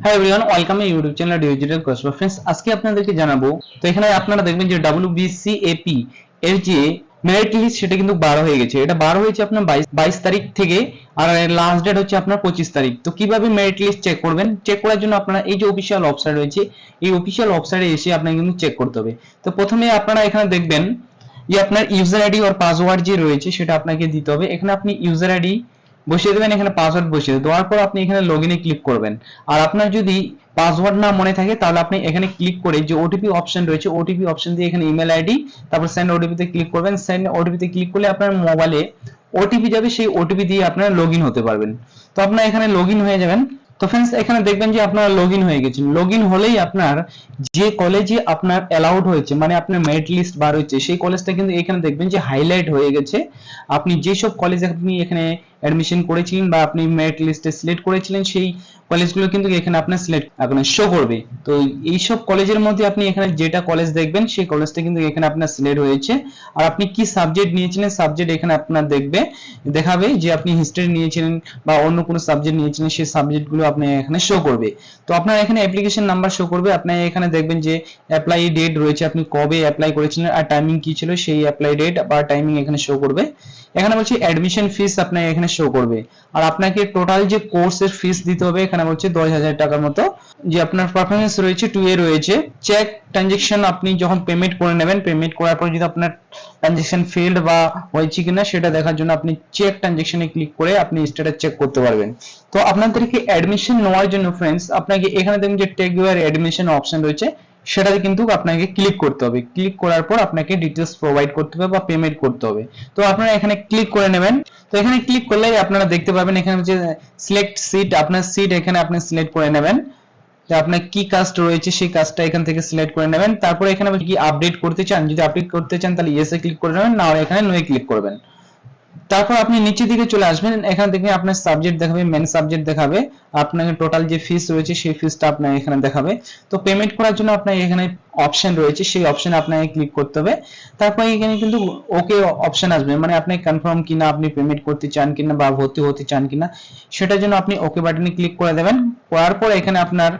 হ্যাঁ everyone welcome এই YouTube channel digital course friends আজকে আপনাদেরকে জানাব, তো এখানে আপনারা দেখবেন যে ডাব্লিউবিসিএপি এর যে মেরিট লিস্ট সেটা কিন্তু বারো হয়ে গেছে। এটা বারো হয়েছে আপনার বাইশ বাইশ তারিখ থেকে, আর লাস্ট ডেট হচ্ছে আপনার পঁচিশ তারিখ। তো কীভাবে মেরিট লিস্ট চেক করবেন? চেক করার জন্য আপনারা এই যে অফিসিয়াল ওয়েবসাইট রয়েছে, এই অফিসিয়াল ওয়েবসাইটে এসে আপনাকে কিন্তু চেক করতে হবে। তো প্রথমে আপনারা এখানে দেখবেন যে আপনার ইউজার আইডি আর পাসওয়ার্ড যে রয়েছে, সেটা আপনাকে দিতে হবে। এখানে আপনি ইউজার আইডি বসিয়ে দেবেন, এখানে পাসওয়ার্ড বসিয়ে দেওয়ার পর আপনি এখানে লগ ইনে ক্লিক করবেন। আর আপনার যদি পাসওয়ার্ড না মনে থাকে, তাহলে আপনি এখানে ক্লিক করে যে ওটিপি অপশন রয়েছে ওটিপি অপশন দিয়ে এখানে ইমেল আইডি তারপর সেন্ড ওটিপি তে ক্লিক করবেন। সেন্ড ওটিপি তে ক্লিক করলে আপনার মোবাইলে ওটিপি যাবে, সেই ওটিপি দিয়ে আপনারা লগ হতে পারবেন। তো আপনারা এখানে লগ হয়ে যাবেন। তো ফ্রেন্ডস এখানে দেখবেন যে আপনারা লগ হয়ে গেছেন। লগ হলেই আপনার যে কলেজে আপনার অ্যালাউড হয়েছে মানে আপনার মেরিট লিস্ট বার হয়েছে, সেই কলেজটা কিন্তু এখানে দেখবেন যে হাইলাইট হয়ে গেছে। আপনি যেসব কলেজে আপনি এখানে অ্যাডমিশন করেছিলেন বা আপনি মেরিট লিস্টে সিলেক্ট করেছিলেন, সেই কলেজগুলো কিন্তু এখানে আপনার সিলেক্ট আপনার শো করবে। তো এইসব কলেজের মধ্যে আপনি এখানে যেটা কলেজ দেখবেন, সেই কলেজটা কিন্তু এখানে আপনার সিলেক্ট হয়েছে। আর আপনি কি সাবজেক্ট নিয়েছিলেন সাবজেক্ট এখানে আপনার দেখবে, দেখাবে যে আপনি হিস্ট্রি নিয়েছিলেন বা অন্য কোনো সাবজেক্ট নিয়েছিলেন, সেই সাবজেক্টগুলো আপনি এখানে শো করবে। তো আপনার এখানে অ্যাপ্লিকেশন নাম্বার শো করবে, আপনি এখানে দেখবেন যে অ্যাপ্লাই ডেট রয়েছে, আপনি কবে অ্যাপ্লাই করেছিলেন আর টাইমিং কি ছিল, সেই অ্যাপ্লাই ডেট বা টাইমিং এখানে শো করবে। এখানে বলছি অ্যাডমিশন ফিস আপনার এখানে শো করবে। আর আপনাকে টোটাল যে কোর্সের ফিস দিতে হবে, এখানে বলছে দশ হাজার টাকার মতো। যে আপনার পারফরমেন্স রয়েছে টু এ রয়েছে। চেক ট্রানজেকশন আপনি যখন পেমেন্ট করে নেবেন পেমেন্ট করার পর যদি আপনার ট্রানজেকশন ফেলড বা হয়েছে কিনা, সেটা দেখার জন্য আপনি চেক ট্রানজেকশনে ক্লিক করে আপনি স্ট্যাটাস চেক করতে পারবেন। তো আপনাদেরকে অ্যাডমিশন নেওয়ার জন্য ফ্রেন্ডস আপনাকে এখানে দেখুন যে টেক ইউর অ্যাডমিশন অপশন রয়েছে। সেটাতে কিন্তু আপনাকে ক্লিক করতে হবে। ক্লিক করার পর আপনাকে ডিটেলস প্রোভাইড করতে হবে বা পেমেন্ট করতে হবে। তো আপনারা এখানে ক্লিক করে নেবেন। তো এখানে ক্লিক করলেই আপনারা দেখতে পাবেন এখানে যে সিলেক্ট সিট আপনার সিট এখানে আপনি সিলেক্ট করে নেবেন। আপনার কি কাস্ট রয়েছে সেই কাজটা এখান থেকে সিলেক্ট করে নেবেন। তারপরে এখানে কি আপডেট করতে চান? যদি আপডেট করতে চান তাহলে ইয়েসে ক্লিক করে নেবেন, না এখানে নোয়ে ক্লিক করবেন। তারপর আপনি নিচের দিকে চলে আসবেন, এখান থেকে আপনার সাবজেক্ট দেখাবে মেন সাবজেক্ট দেখাবে, আপনাকে টোটাল যে ফিস রয়েছে সেই ফিসটা আপনার এখানে দেখাবে। তো পেমেন্ট করার জন্য আপনার এখানে অপশন রয়েছে, সেই অপশনে আপনাকে ক্লিক করতে হবে। তারপর এখানে কিন্তু ওকে অপশন আসবে মানে আপনি কনফার্ম কিনা, আপনি পেমেন্ট করতে চান কিনা বা ভর্তি হতে চান কিনা, সেটার জন্য আপনি ওকে বাটনে ক্লিক করে দেবেন। করার পর এখানে আপনার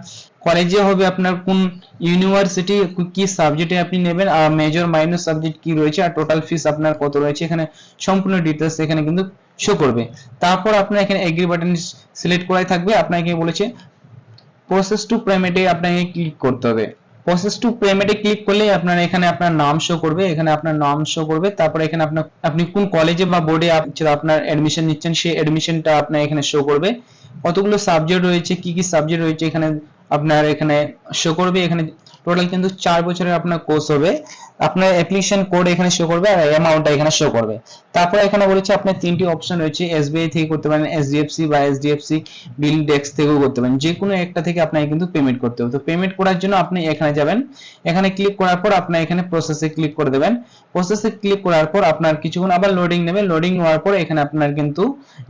কলেজে হবে আপনার কোন ইউনিভার্সিটি কি সাবজেক্টে আপনি নেবেন, আর মেজর মাইনর সাবজেক্ট কি রয়েছে, আর টোটাল ফিস আপনার কত রয়েছে, এখানে সম্পূর্ণ ডিটেলস এখানে কিন্তু শো করবে। তারপর আপনার এখানে এগ্রি বাটন সিলেক্ট করাই থাকবে, আপনাকে বলেছে প্রসেস টু পেমেন্টে আপনাকে ক্লিক করতে হবে। প্রসেস টু পেমেন্টে ক্লিক করলে আপনার এখানে আপনার নাম শো করবে, এখানে আপনার নাম শো করবে, তারপরে এখানে আপনার, আপনি কোন কলেজে বা বোর্ডে আপনার অ্যাডমিশন নিচ্ছেন, সেই অ্যাডমিশনটা আপনার এখানে শো করবে। কতগুলো সাবজেক্ট রয়েছে, কি কি সাবজেক্ট রয়েছে, এখানে আপনার এখানে শো করবে, এখানে টোটাল কিন্তু চার বছরের আপনার কোর্স হবে। আপনার অ্যাপ্লিকেশন কোড এখানে শো করবে আর অ্যামাউন্টটা এখানে শো করবে। তারপরে এখানে বলেছে আপনার তিনটি অপশন রয়েছে এসবিআই থেকে করতে পারেন এসডিএফসি বা এসডিএফসি বিল ডেস্ক থেকেও করতে পারেন। যে কোনো একটা থেকে আপনাকে কিন্তু পেমেন্ট করতে হবে। তো পেমেন্ট করার জন্য আপনি এখানে যাবেন। এখানে ক্লিক করার পর আপনি এখানে প্রসেসে ক্লিক করে দেবেন। প্রসেসে ক্লিক করার পর আপনার কিছুক্ষণ আবার লোডিং নেবে লোডিং হওয়ার পর এখানে আপনার কিন্তু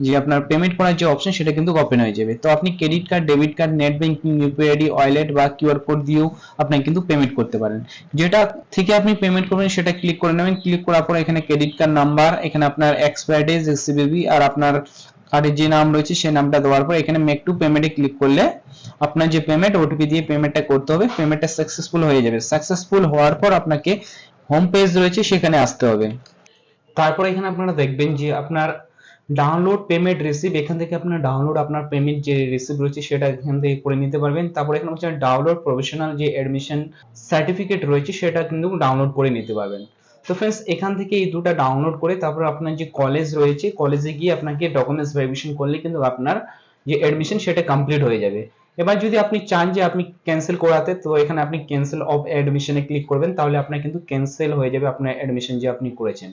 যে আপনার পেমেন্ট করার যে অপশন সেটা কিন্তু ওপেন হয়ে যাবে। তো আপনি credit card debit card net banking UPI ID wallet বা কিউআর কোড দিয়েও আপনি কিন্তু পেমেন্ট করতে পারেন। যেটা থেকে আপনি পেমেন্ট করবেন সেটা ক্লিক করে নেবেন। ক্লিক করার পর এখানে ক্রেডিট কার্ড নাম্বার এখানে আপনার এক্সপায়ার ডেজ সিবিবি আর আপনার কার্ডের যে নাম রয়েছে সেই নামটা দেওয়ার পর এখানে মেক টু পেমেন্টে ক্লিক করলে আপনার যে পেমেন্ট ওটিপি দিয়ে পেমেন্টটা করতে হবে। পেমেন্টটা সাকসেসফুল হয়ে যাবে। সাকসেসফুল হওয়ার পর আপনাকে হোম পেজ রয়েছে, সেখানে আসতে হবে। তারপর এখানে আপনারা দেখবেন যে আপনার ডাউনলোড পেমেন্ট রিসিভ এখান থেকে আপনার ডাউনলোড আপনার পেমেন্ট যে রিসিভ রয়েছে সেটা এখান থেকে করে নিতে পারবেন। তারপর এখানে হচ্ছে ডাউনলোড প্রফেশনাল যে অ্যাডমিশন সার্টিফিকেট রয়েছে সেটা কিন্তু ডাউনলোড করে নিতে পারবেন। তো ফ্রেন্ডস এখান থেকে এই দুটো ডাউনলোড করে তারপর আপনার যে কলেজ রয়েছে কলেজে গিয়ে আপনাকে ডকুমেন্টস ভেরিফিকেশন করলে কিন্তু আপনার যে অ্যাডমিশন সেটা কমপ্লিট হয়ে যাবে। এবার যদি আপনি চান যে আপনি ক্যান্সেল করাতে, তো এখানে আপনি ক্যান্সেল অফ অ্যাডমিশনে ক্লিক করবেন, তাহলে আপনার কিন্তু ক্যান্সেল হয়ে যাবে আপনার অ্যাডমিশন যে আপনি করেছেন।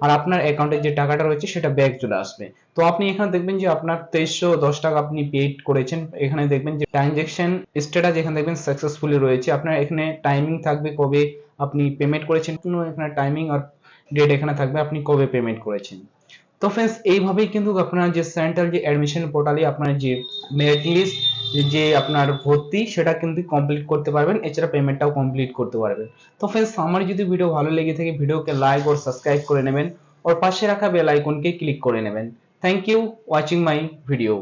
আর আপনার অ্যাকাউন্টে যে টাকাটা রয়েছে সেটা ব্যাক চলে আসবে। তো আপনি এখানে দেখবেন যে আপনার তেইশশো দশ টাকা আপনি পেড করেছেন। এখানে দেখবেন যে ট্রানজেকশন স্ট্যাটাস এখানে দেখবেন সাকসেসফুলি রয়েছে। আপনার এখানে টাইমিং থাকবে কবে আপনি পেমেন্ট করেছেন এখানে টাইমিং আর ডেট এখানে থাকবে আপনি কবে পেমেন্ট করেছেন। তো ফ্রেন্ডস এইভাবেই কিন্তু আপনার যে সেন্ট্রাল যে অ্যাডমিশন পোর্টালে আপনার যে মেরিট লিস্ট যে আপনার ভর্তি, সেটা কিন্তু কমপ্লিট করতে পারবেন। এছাড়া পেমেন্টটাও কমপ্লিট করতে পারবেন। তো ফ্রেন্ডস আমার যদি ভিডিও ভালো লেগে থাকে ভিডিওকে লাইক ও সাবস্ক্রাইব করে নেবেন, ওর পাশে রাখা বেল আইকনকে ক্লিক করে নেবেন। Thank you watching my video